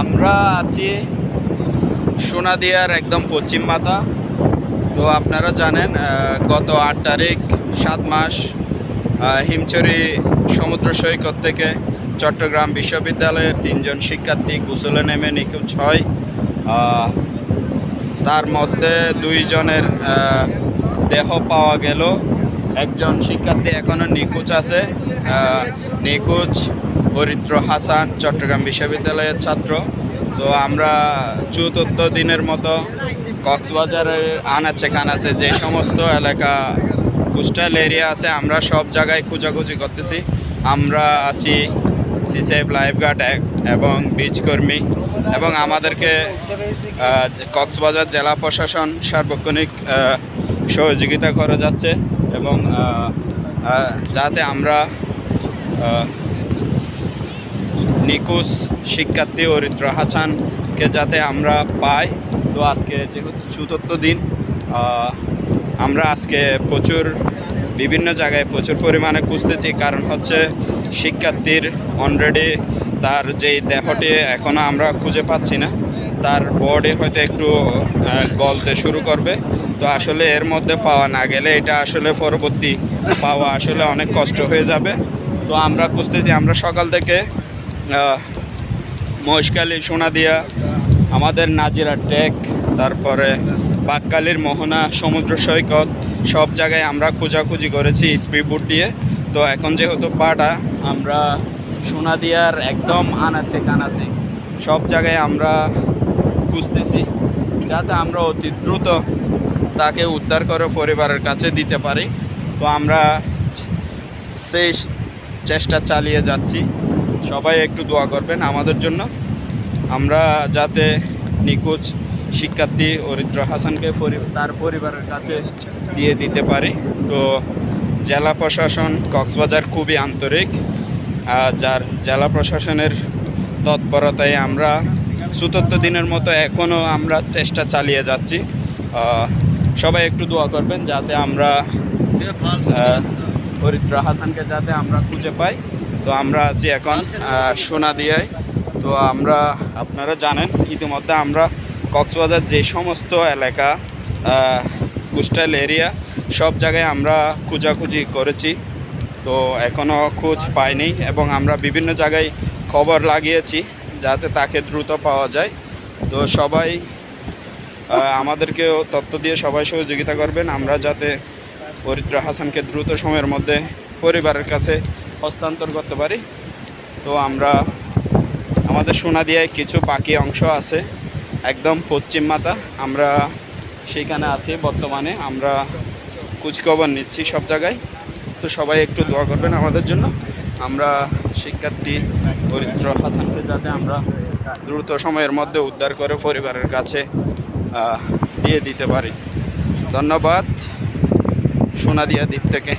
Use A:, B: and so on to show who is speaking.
A: আমরা আছি সোনাদিয়ার একদম পশ্চিম মাথা। তো আপনারা জানেন গত আট তারিখ, সাত মাস হিমচরি সমুদ্র সৈকত থেকে চট্টগ্রাম বিশ্ববিদ্যালয়ের তিনজন শিক্ষার্থী গুসলে নেমে নিখোঁজ হয়। তার মধ্যে দুইজনের দেহ পাওয়া গেল। একজন শিক্ষার্থী এখনও নিখোঁজ আছে। নিখোঁজ হরিদ্র হাসান, চট্টগ্রাম বিশ্ববিদ্যালয়ের ছাত্র। তো আমরা চতুর্থ দিনের মতো কক্সবাজারের আনাচে কানাচে যে সমস্ত এলাকা কোস্টাল এরিয়া আছে, আমরা সব জায়গায় খোঁজাখুঁজি করতেছি। আমরা আছি সিসেফ লাইফগার্ড এবং বিচ কর্মী এবং আমাদেরকে কক্সবাজার জেলা প্রশাসন সার্বক্ষণিক সহযোগিতা করা যাচ্ছে এবং যাতে আমরা নিখোঁজ শিক্ষার্থী অরিত্র হাসানকে যাতে আমরা পাই। তো আজকে যেহেতু চতুর্থ দিন আমরা আজকে প্রচুর, বিভিন্ন জায়গায় প্রচুর পরিমাণে খুঁজতেছি। কারণ হচ্ছে শিক্ষার্থীর অলরেডি তার যেই দেহটি এখনও আমরা খুঁজে পাচ্ছি না, তার বডি হয়তো একটু গলতে শুরু করবে। তো আসলে এর মধ্যে পাওয়া না গেলে এটা আসলে পরবর্তী পাওয়া আসলে অনেক কষ্ট হয়ে যাবে। তো আমরা খুঁজতেছি, আমরা সকাল থেকে মহেশখালী, সোনাদিয়া, আমাদের নাজিরা টেক তারপরে বাককালির মোহনা, সমুদ্র সৈকত, সব জায়গায় আমরা খোঁজাখুঁজি করেছি স্পিডবোট দিয়ে। তো এখন যেহেতু পাটা আমরা সোনাদিয়ার একদম আনাচে কানাচে সব জায়গায় আমরা খুঁজতেছি। যাতে আমরা অতি দ্রুত তাকে উদ্ধার করে পরিবারের কাছে দিতে পারি। তো আমরা সেই চেষ্টা চালিয়ে যাচ্ছি। সবাই একটু দোয়া করবেন আমাদের জন্য। আমরা যাতে নিখোঁজ শিক্ষার্থী অরিত্র হাসানকে তার পরিবারের কাছে দিয়ে দিতে পারি। তো জেলা প্রশাসন কক্সবাজার খুবই আন্তরিক যার জেলা প্রশাসনের তৎপরতায় আমরা চতুর্থ দিনের মতো এখনও আমরা চেষ্টা চালিয়ে যাচ্ছি। সবাই একটু দোয়া করবেন যাতে আমরা হরিদ্র হাসানকে যাতে আমরা খুঁজে পাই। তো আমরা আছি এখন সোনা সোনাদিয়ায়। তো আমরা, আপনারা জানেন, ইতিমধ্যে আমরা কক্সবাজার যে সমস্ত এলাকা কোস্টাল এরিয়া সব জায়গায় আমরা খোঁজাখুঁজি করেছি। তো এখনও খোঁজ পাইনি এবং আমরা বিভিন্ন জায়গায় খবর লাগিয়েছি। যাতে তাকে দ্রুত পাওয়া যায়। তো সবাই আমাদেরকেও তথ্য দিয়ে সবাই সহযোগিতা করবেন। আমরা যাতে পরিত্র হাসানকে দ্রুত সময়ের মধ্যে পরিবারের কাছে হস্তান্তর করতে পারি। তো আমরা, আমাদের সোনাদিয়ায় কিছু বাকি অংশ আছে। একদম পশ্চিম মাতা আমরা সেখানে আছি বর্তমানে। আমরা খোঁজখবর নিচ্ছি সব জায়গায়। তো সবাই একটু দোয়া করবেন আমাদের জন্য। আমরা শিক্ষার্থী দরিদ্র হাসানকে যাতে আমরা দ্রুত সময়ের মধ্যে উদ্ধার করে পরিবারের কাছে দিয়ে দিতে পারি। ধন্যবাদ। সোনাদিয়া দ্বীপ থেকে।